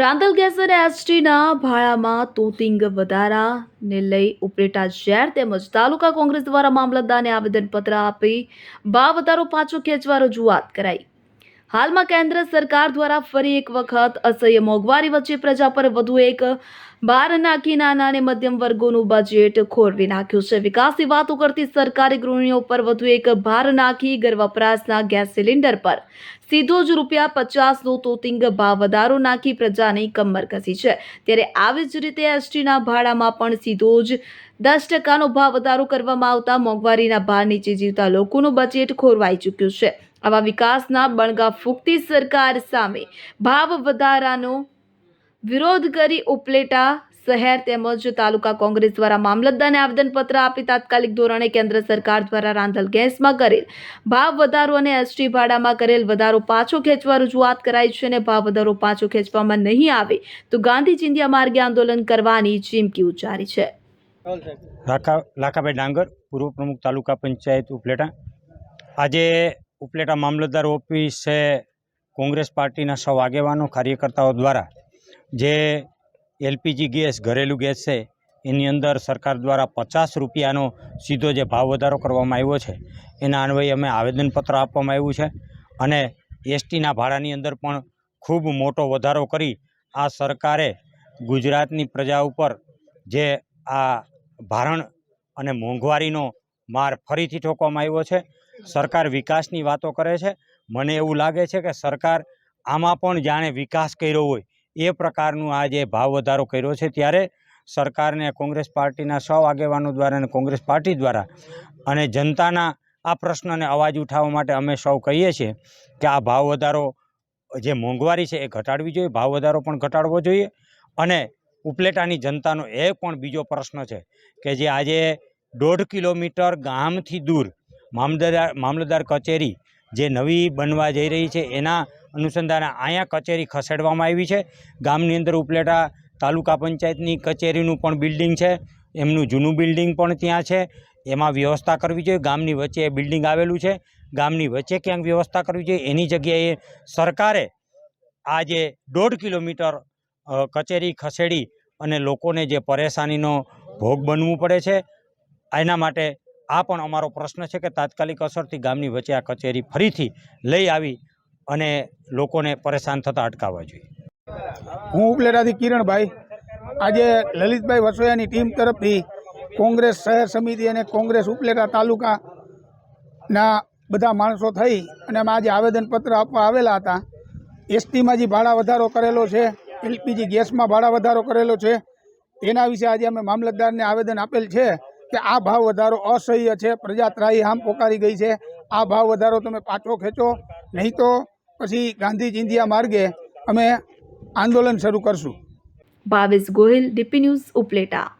Randal gas અને એસટીના ભાડામાં તોતિંગ વધારાને લઈ ઉપલેટા શહેર તેમજ તાલુકા કોંગ્રેસ દ્વારા મામલતદારને આવેદનપત્ર આપી, ભાવ વધારો પાછો ખેંચવા રજૂઆત કરાઈ. હાલમાં કેન્દ્ર સરકાર દ્વારા ફરી એક વખત અસહ્ય મોંઘવારી વચ્ચે પ્રજા પર વધુ એક ભાર નાખી નાના અને મધ્યમ વર્ગોનું બજેટ ખોરવી નાખ્યું છે. વિકાસની વાતો કરતી સરકારી ગૃહિણીઓ પર વધુ એક ભાર નાખી ઘર વપરાશના ગેસ સિલિન્ડર પર. સીધો જ રૂપિયા પચાસનો તોતિંગ ભાવ વધારો નાખી પ્રજાની કમર કસી છે. ત્યારે આવી જ રીતે એસટીના ભાડામાં પણ સીધો જ દસ ટકાનો ભાવ વધારો કરવામાં આવતા મોંઘવારીના ભાર નીચે જીવતા લોકોનું બજેટ ખોરવાઈ ચૂક્યું છે. આવા વિકાસના બણગા ફૂંકતી સરકાર સામે ભાવ વધારાનો વિરોધ કરી ઉપલેટા શહેર તેમજ તાલુકા કોંગ્રેસ દ્વારા મામલતદારને આવેદનપત્ર આપી તાત્કાલિક ધોરણે કેન્દ્ર સરકાર દ્વારા રાંધલ ગેસમાં કરેલ ભાવ વધારો અને એસટી ભાડામાં કરેલ વધારો પાછો ખેંચવા રજૂઆત કરાઈ છે અને ભાવ વધારો પાછો ખેંચવામાં નહીં આવે તો ગાંધી ચિંધ્યા માર્ગે આંદોલન કરવાની ચીમકી ઉચ્ચારી છે. લાખા લાખાભાઈ ડાંગર, પૂર્વ પ્રમુખ તાલુકા પંચાયત ઉપલેટા. આજે ઉપલેટા મામલતદાર ઓફિસે કોંગ્રેસ પાર્ટીના સૌ આગેવાનો, કાર્યકર્તાઓ દ્વારા જે એલપીજી ગેસ, ઘરેલું ગેસ છે, એની અંદર સરકાર દ્વારા પચાસ રૂપિયાનો સીધો જે ભાવ વધારો કરવામાં આવ્યો છે, એના અન્વયે અમે આવેદનપત્ર આપવામાં આવ્યું છે અને એસટીના ભાડાની અંદર પણ ખૂબ મોટો વધારો કરી આ સરકારે ગુજરાતની પ્રજા ઉપર જે આ ભારણ અને મોંઘવારીનો માર ફરીથી ઠોકવામાં આવ્યો છે. સરકાર વિકાસની વાતો કરે છે. મને એવું લાગે છે કે સરકાર આમાં પણ જાણે વિકાસ કર્યો હોય એ પ્રકારનું આ જે ભાવ વધારો કર્યો છે ત્યારે સરકારને કોંગ્રેસ પાર્ટીના સૌ આગેવાનો દ્વારા અને કોંગ્રેસ પાર્ટી દ્વારા અને જનતાના આ પ્રશ્નને અવાજ ઉઠાવવા માટે અમે સૌ કહીએ છીએ કે આ ભાવ વધારો જે મોંઘવારી છે એ ઘટાડવી જોઈએ, ભાવ વધારો પણ ઘટાડવો જોઈએ અને ઉપલેટાની જનતાનો એ પણ બીજો પ્રશ્ન છે કે જે આજે દોઢ કિલોમીટર ગામથી દૂર મામલતદાર મામલતદાર કચેરી જે નવી બનવા જઈ રહી છે, એના અનુસંધાને અહીંયા કચેરી ખસેડવામાં આવી છે. ગામની અંદર ઉપલેટા તાલુકા પંચાયતની કચેરીનું પણ બિલ્ડિંગ છે, એમનું જૂનું બિલ્ડિંગ પણ ત્યાં છે. એમાં વ્યવસ્થા કરવી જોઈએ. ગામની વચ્ચે એ બિલ્ડિંગ આવેલું છે. ગામની વચ્ચે ક્યાંક વ્યવસ્થા કરવી જોઈએ? એની જગ્યાએ સરકારે આ જે દોઢ કિલોમીટર કચેરી ખસેડી અને લોકોને જે પરેશાનીનો ભોગ બનવું પડે છે, એના માટે આ પણ અમારો પ્રશ્ન છે કે તાત્કાલિક અસરથી ગામની વચ્ચે આ કચેરી ફરીથી લઈ આવી અને લોકોને પરેશાન થતાં અટકાવવા જોઈએ. હું ઉપલેટાથી કિરણભાઈ. આજે લલિતભાઈ વસોયાની ટીમ તરફથી કોંગ્રેસ શહેર સમિતિ અને કોંગ્રેસ ઉપલેટા તાલુકાના બધા માણસો થઈ અને અમે આજે આવેદનપત્ર આપવા આવેલા હતા. એસટીમાં જે ભાડા વધારો કરેલો છે, એલપીજી ગેસમાં ભાડા વધારો કરેલો છે એના વિશે આજે અમે મામલતદારને આવેદન આપેલ છે. કે આ ભાવ વધારો અસહ્ય છે પ્રજા ત્રાહી આમ પોકારી ગઈ છે. આ ભાવ વધારો તમે પાછો ખેંચો. નહીં તો પછી ગાંધી ચિંધિયા માર્ગે અમે આંદોલન શરૂ કરશું. Bhavesh Gohil, DP news Upleta.